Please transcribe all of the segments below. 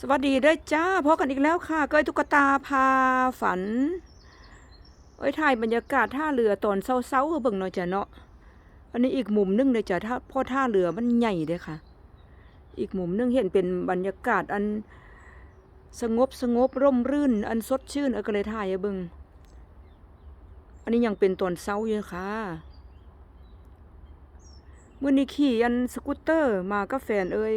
สวัสดีเด้วยจ้าพบกันอีกแล้วค่ะก้อยตุ๊กตาพาฝัน เอ้ยถ่ายบรรยากาศท่าเรือตอนเช้าๆเบิ่งหน่อยจ้ะเนาะ อันนี้อีกมุมนึงเลยจ้ะท่าเพราะท่าเรือมันใหญ่เลยค่ะ อีกมุมนึงเห็นเป็นบรรยากาศอันสงบสงบร่มรื่น อันสดชื่นเอ้ยก็เลยถ่ายเบิ่งอันนี้ยังเป็นตอนเช้าอยู่ค่ะมื่อนี้ขี่อันสกูตเตอร์มากับแฟนเอ้ย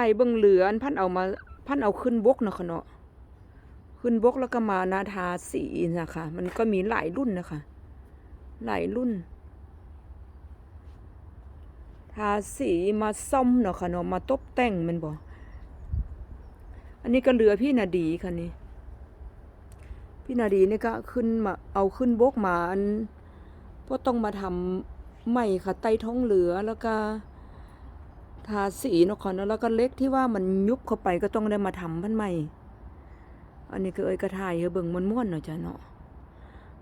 ายเบิ่งเหลืออันพันเอามาพันเอาขึ้นบกเนาะคะเนาะขึ้นบกแล้วก็มานาทาสีนะคะ มันก็มีหลายรุ่นนะคะ หลายรุ่น ทาสีมาซ่อมเนาะค่ะเนาะมาตกแต่งมันบ่อันนี้ก็เหลือพี่นาดีค่ะนี่พี่นาดีนี่ก็ขึ้นมาเอาขึ้นบกมาอันเพราะต้องมาทำใหม่ค่ะใต้ท้องเรือแล้วก็ ทาสีนค่ะเนแล้วก็เล็กที่ว่ามันยุบเข้าไปก็ต้องได้มาทำพันใหม่ อันนี้ก็เอ้ยกระถ่ายเฮาเบิ่งม่วนๆเนาะจ้ะเนาะ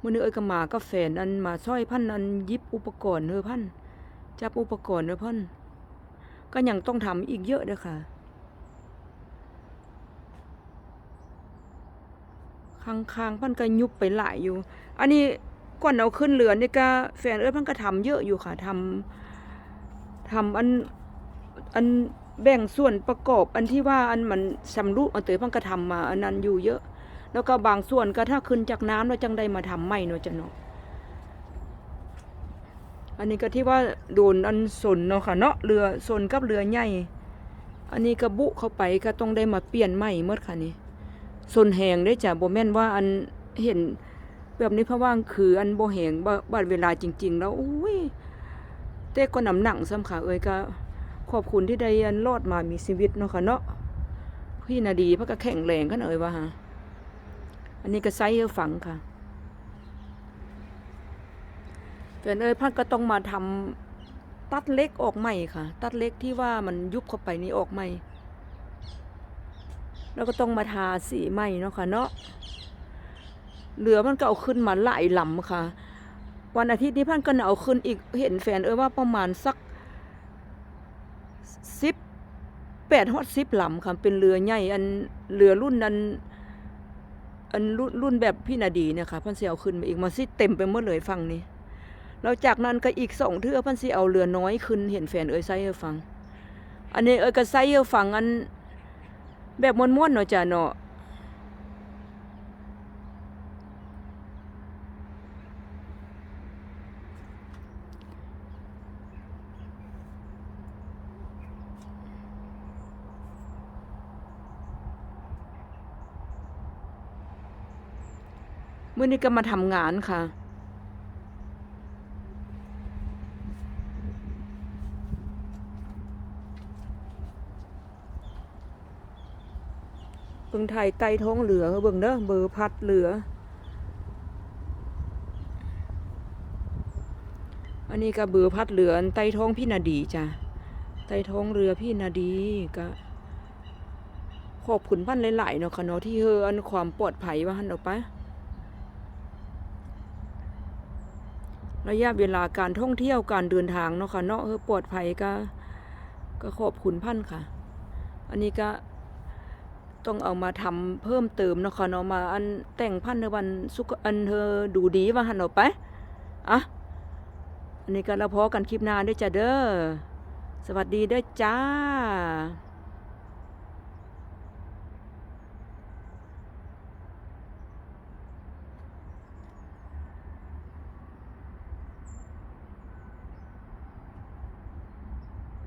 มื้อนี้เอ้ยก็มากับแฟนอันมาซอยพันอันยิบอุปกรณ์เฮอพันจับอุปกรณ์เฮอพันก็ยังต้องทำอีกเยอะเด้อค่ะข้างๆพันก็ยุบไปหลายอยู่ อันนี้ก่อนเอาขึ้นเรือนี่ก็แฟนเอ้ยพันก็ทำเยอะอยู่ค่ะทำทำอัน อันแบ่งส่วนประกอบอันที่ว่าอันมันสำรุอันเตยพังกระทำมาอันนั้นอยู่เยอะ แล้วก็บางส่วนก็ถ้าขึ้นจากน้ำแล้วจังได้มาทำใหม่เนาะจ้ะเนาะอันนี้ก็ที่ว่าโดนอันสนเนาะค่ะเนาะเรือสนกับเรือใหญ่อันนี้ก็บุเข้าไปก็ต้องได้มาเปลี่ยนใหม่เมื่อค่ะนี่สนแหงได้จ้ะบ่แม่นว่าอันเห็นแบบนี้เพราะว่าคืออันโบแหงบ่บัดเวลาจริง ๆ แล้วอุ้ยแต่ก็น้ำหนังซ้ำค่ะเอ้ยก็ ขอบคุณที่ได้อันรอดมามีชีวิตเนาะค่ะเนาะพี่นาดีพระก็แข็งแรงกันเอ่ยว่าฮะอันนี้ก็ไซเอฝังค่ะแฟนเอ้ยพันก็ต้องมาทำตัดเล็กออกใหม่ค่ะ ตัดเล็กที่ว่ามันยุบเข้าไปนี่ออกใหม่ แล้วก็ต้องมาทาสีใหม่เนาะค่ะเนาะเหลือมันก็เอาขึ้นมาหลายลำค่ะ วันอาทิตย์นี้พันก็เอาขึ้นอีกเห็นแฟนเอ้ยว่าประมาณสัก สิบแปดฮอดสิบลำค่ะเป็นเรือใหญ่อันเรือรุ่นนั้นอันรุ่นรุ่นแบบพี่นาดีเนี่ยค่ะพันเสียเอาขึ้นมาอีกมาสิเต็มไปหมดเลยฟังนี่แล้วจากนั้นก็อีกสองเทือพันเสียเอาเรือน้อยขึ้นเห็นแฟนเอ้ยไซเอฟัง อันนี้เอ้ยก็ไซเอฟังอันแบบม้วนๆเนาะจ้ะเนาะ มื่อนี้ก็มาทำงานค่ะ เบิ่งไทยใต้ท้องเรือเบิ่งเด้อเบอร์พัดเรือ อันนี้ก็เบอร์พัดเรืออันใต้ท้องพี่นาดีจ้ะใต้ท้องเรือพี่นาดีก็ขอบคุณพันหลายๆเนาะค่ะเนาะที่เฮออันความปลอดภัยว่าหันออกไป ระยะเวลาการท่องเที่ยวการเดินทางเนาะค่ะเนาะเออปลอดภัยก็ ก็ขอบคุณพันค่ะ อันนี้ก็ต้องเอามาทำเพิ่มเติมเนาะค่ะเนาะมาอันแต่งพันธ์ในวันสุขอันเธอดูดีว่าหันออกไปอะอันนี้ก็แล้วพอกันคลิปหน้าด้วยจ้ะเด้อสวัสดีเด้อจ้า